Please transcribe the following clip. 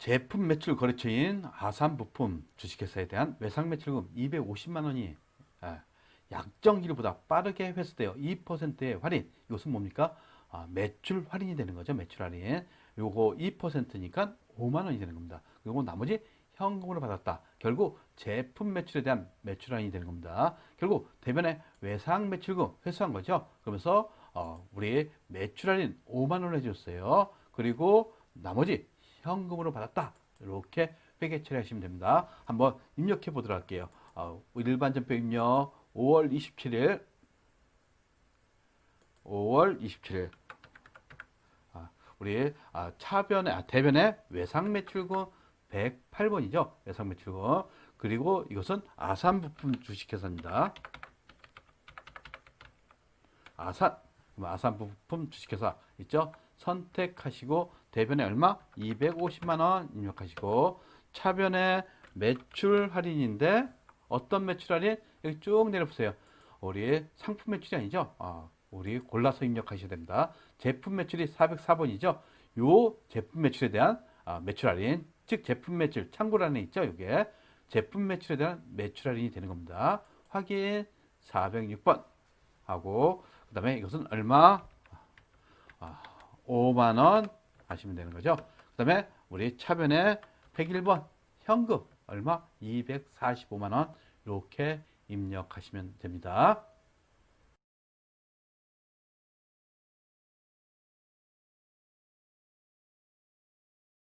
제품 매출 거래처인 아산 부품 주식회사에 대한 외상 매출금 250만 원이 아, 약정일보다 빠르게 회수되어 2%의 할인. 이것은 뭡니까? 아, 매출 할인이 되는 거죠. 매출 할인. 요거 2%니까 5만 원이 되는 겁니다. 그리고 나머지 현금으로 받았다. 결국 제품 매출에 대한 매출 할인이 되는 겁니다. 결국 대변에 외상 매출금 회수한 거죠. 그러면서 어, 우리 매출 할인 5만 원을 해줬어요. 그리고 나머지 현금으로 받았다. 이렇게 회계 처리하시면 됩니다. 한번 입력해 보도록 할게요. 어, 일반 전표 입력 5월 27일 5월 27일 아, 우리 아, 차변에 아, 대변에 외상 매출금 108번이죠. 외상 매출금 그리고 이것은 아산 부품 주식회사입니다. 아산 아산 부품 주식회사 있죠? 선택하시고 대변에 얼마? 250만 원 입력하시고 차변에 매출 할인인데 어떤 매출 할인? 여기 쭉 내려보세요. 우리 상품 매출이 아니죠? 아, 우리 골라서 입력하셔야 됩니다. 제품 매출이 404번이죠? 요 제품 매출에 대한 아, 매출 할인, 즉 제품 매출 참고란에 있죠? 이게 제품 매출에 대한 매출 할인이 되는 겁니다. 확인 406번 하고 그 다음에 이것은 얼마? 아, 5만 원 하시면 되는 거죠. 그 다음에 우리 차변에 101번 현금 얼마? 245만 원 이렇게 입력하시면 됩니다.